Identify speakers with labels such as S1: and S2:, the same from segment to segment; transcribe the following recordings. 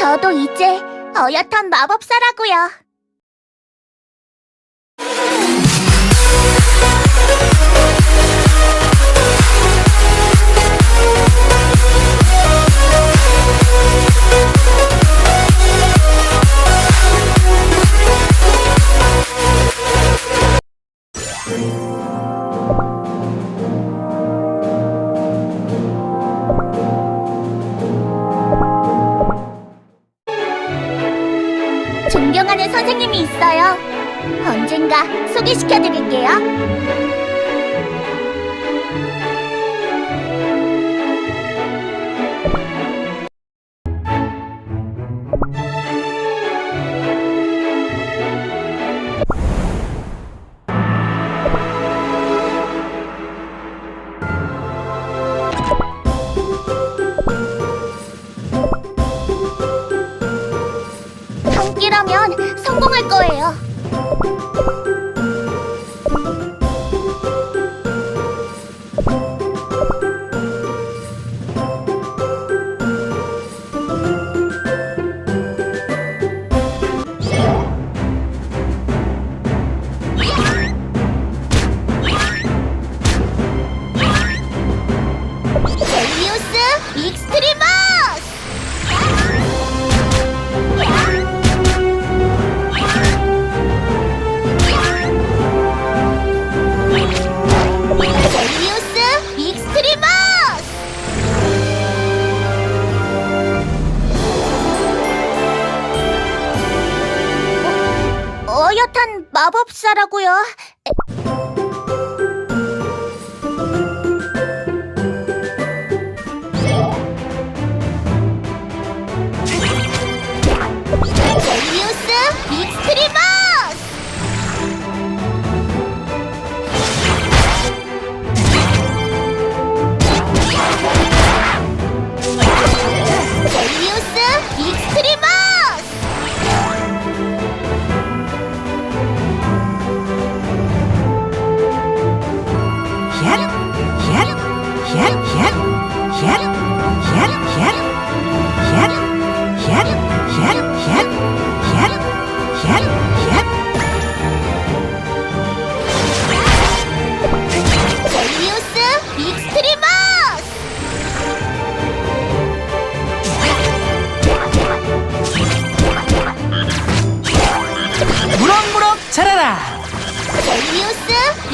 S1: 저도 이제 어엿한 마법사라고요. 존경하는 선생님이 있어요. 언젠가 소개시켜드릴게요. 对哦。 하라고요. 에...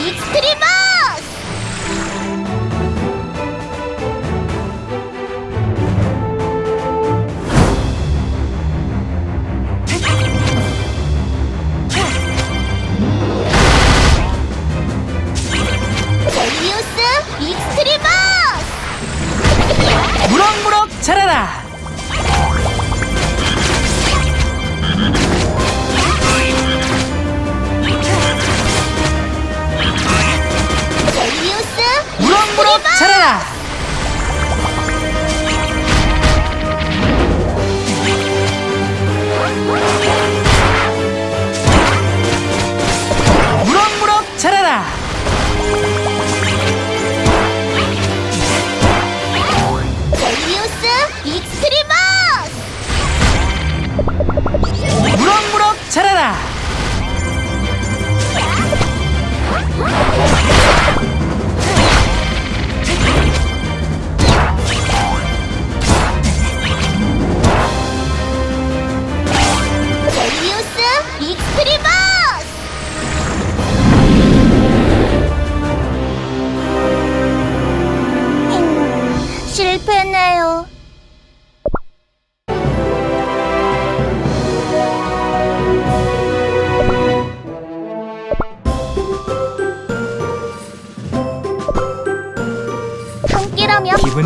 S1: It's pretty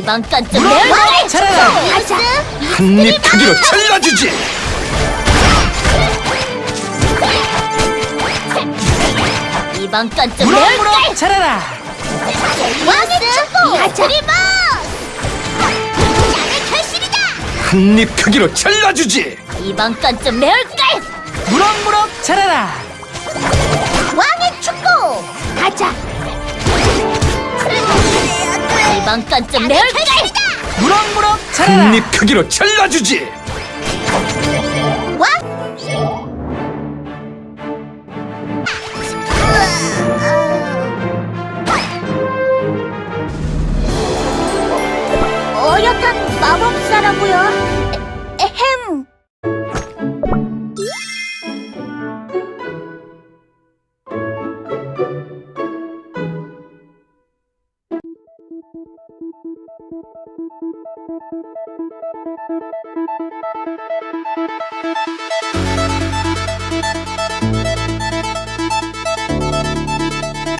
S1: 이번 건좀
S2: 무럭무럭 자라라.
S1: 가자.
S3: 한입 크기로 잘라주지.
S1: 이번 건좀
S2: 무럭무럭 자라라.
S1: 왕의. 나의 결실이다.
S3: 한입 크기로 잘라주지.
S1: 이번 건좀 매울까요?
S2: 무럭무럭 자라라.
S1: 이번 건좀 매울까요?
S2: 무럭무럭 자라라.
S3: 한입 크기로 잘라주지.
S1: 왕. 어엿한 마법사라고요. Música